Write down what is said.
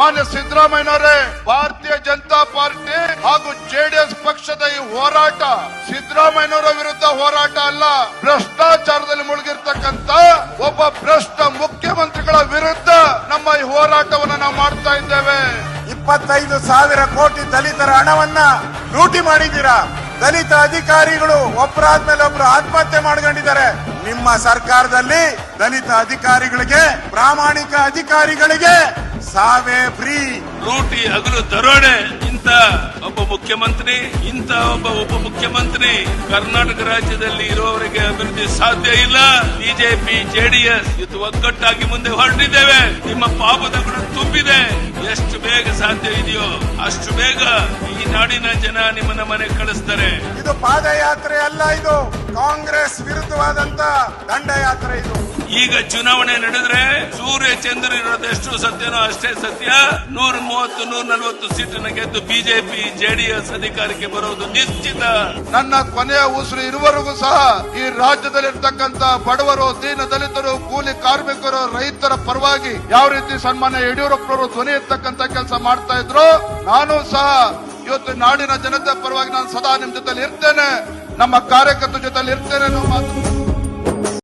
ಮಾನ್ಯ ಸಿದ್ದರಾಮಯ್ಯನವರೇ, ಭಾರತೀಯ ಜನತಾ ಪಾರ್ಟಿ ಹಾಗೂ ಜೆಡಿಎಸ್ ಪಕ್ಷದ ಈ ಹೋರಾಟ ಸಿದ್ದರಾಮಯ್ಯನವರ ವಿರುದ್ಧ ಹೋರಾಟ ಅಲ್ಲ, ಭ್ರಷ್ಟಾಚಾರದಲ್ಲಿ ಮುಳುಗಿರ್ತಕ್ಕಂತ ಒಬ್ಬ ಭ್ರಷ್ಟ ಮುಖ್ಯಮಂತ್ರಿಗಳ ವಿರುದ್ಧ ನಮ್ಮ ಈ ಹೋರಾಟವನ್ನು ನಾವು ಮಾಡ್ತಾ ಇದ್ದೇವೆ. ಇಪ್ಪತ್ತೈದು ಸಾವಿರ ಕೋಟಿ ದಲಿತರ ಹಣವನ್ನ ಲೂಟಿ ಮಾಡಿದ್ದೀರಾ? ದಲಿತ ಅಧಿಕಾರಿಗಳು ಒಬ್ಬರಾದ್ಮೇಲೆ ಒಬ್ರು ಆತ್ಮಹತ್ಯೆ ಮಾಡ್ಕೊಂಡಿದ್ದಾರೆ. ನಿಮ್ಮ ಸರ್ಕಾರದಲ್ಲಿ ದಲಿತ ಅಧಿಕಾರಿಗಳಿಗೆ, ಪ್ರಾಮಾಣಿಕ ಅಧಿಕಾರಿಗಳಿಗೆ ಸಾವೇ ಫ್ರೀ. ಲೂಟಿ ಹಗಲು ದರೋಡೆ. ಇಂತ ಒಬ್ಬ ಮುಖ್ಯಮಂತ್ರಿ ಇಂತ ಒಬ್ಬ ಉಪ ಮುಖ್ಯಮಂತ್ರಿ ಕರ್ನಾಟಕ ರಾಜ್ಯದಲ್ಲಿ ಇರುವವರಿಗೆ ಅಭಿವೃದ್ಧಿ ಸಾಧ್ಯ ಇಲ್ಲ. ಬಿಜೆಪಿ ಜೆಡಿಎಸ್ ಇದು ಒಗ್ಗಟ್ಟಾಗಿ ಮುಂದೆ ಹೊರಟಿದ್ದೇವೆ. ನಿಮ್ಮ ಪಾಪದ ಗುಣ ತುಂಬಿದೆ. ಎಷ್ಟು ಬೇಗ ಸಾಧ್ಯ ಇದೆಯೋ ಅಷ್ಟು ಬೇಗ ಈ ನಾಡಿನ ಜನ ನಿಮ್ಮನ್ನ ಮನೆ ಕಳಿಸ್ತಾರೆ. ಇದು ಪಾದಯಾತ್ರೆ ಅಲ್ಲ ಇದು. ಕಾಂಗ್ರೆಸ್ ವಿರುದ್ಧವಾದಂತ ದಂಡಯಾತ್ರೆ ಇದು. ಈಗ ಚುನಾವಣೆ ನಡೆದ್ರೆ ಸೂರ್ಯ ಚಂದ್ರ ಇರೋದೆಷ್ಟು ಸತ್ಯನೋ ಅಷ್ಟೇ ಸತ್ಯ. ನೂರ ಮೂವತ್ತು, ನೂರ ನಲವತ್ತು ಸೀಟನ್ನ ಗೆದ್ದು ಬಿಜೆಪಿ, ಜೆಡಿಎಸ್ ಅಧಿಕಾರಕ್ಕೆ ಬರೋದು ನಿಶ್ಚಿತ. ನನ್ನ ಕೊನೆಯ ಉಸಿರು ಇರುವವರೆಗೂ ಸಹ ಈ ರಾಜ್ಯದಲ್ಲಿರ್ತಕ್ಕಂತ ಬಡವರು, ದೀನ ದಲಿತರು, ಕೂಲಿ ಕಾರ್ಮಿಕರು, ರೈತರ ಪರವಾಗಿ ಯಾವ ರೀತಿ ಸನ್ಮಾನ ಯಡಿಯೂರಪ್ಪರವರು ಧ್ವನಿ ಇರ್ತಕ್ಕಂತ ಕೆಲಸ ಮಾಡ್ತಾ ಇದ್ರು, ನಾನು ಸಹ ಇವತ್ತು ನಾಡಿನ ಜನತೆ ಪರವಾಗಿ ನಾನು ಸದಾ ನಿಮ್ಮ ಜೊತೆಲಿ ಇರ್ತೇನೆ ನಮ್ಮ ಕಾರ್ಯಕರ್ತರ ಜೊತೆಲಿ ಇರ್ತೇನೆ ಮಾತು.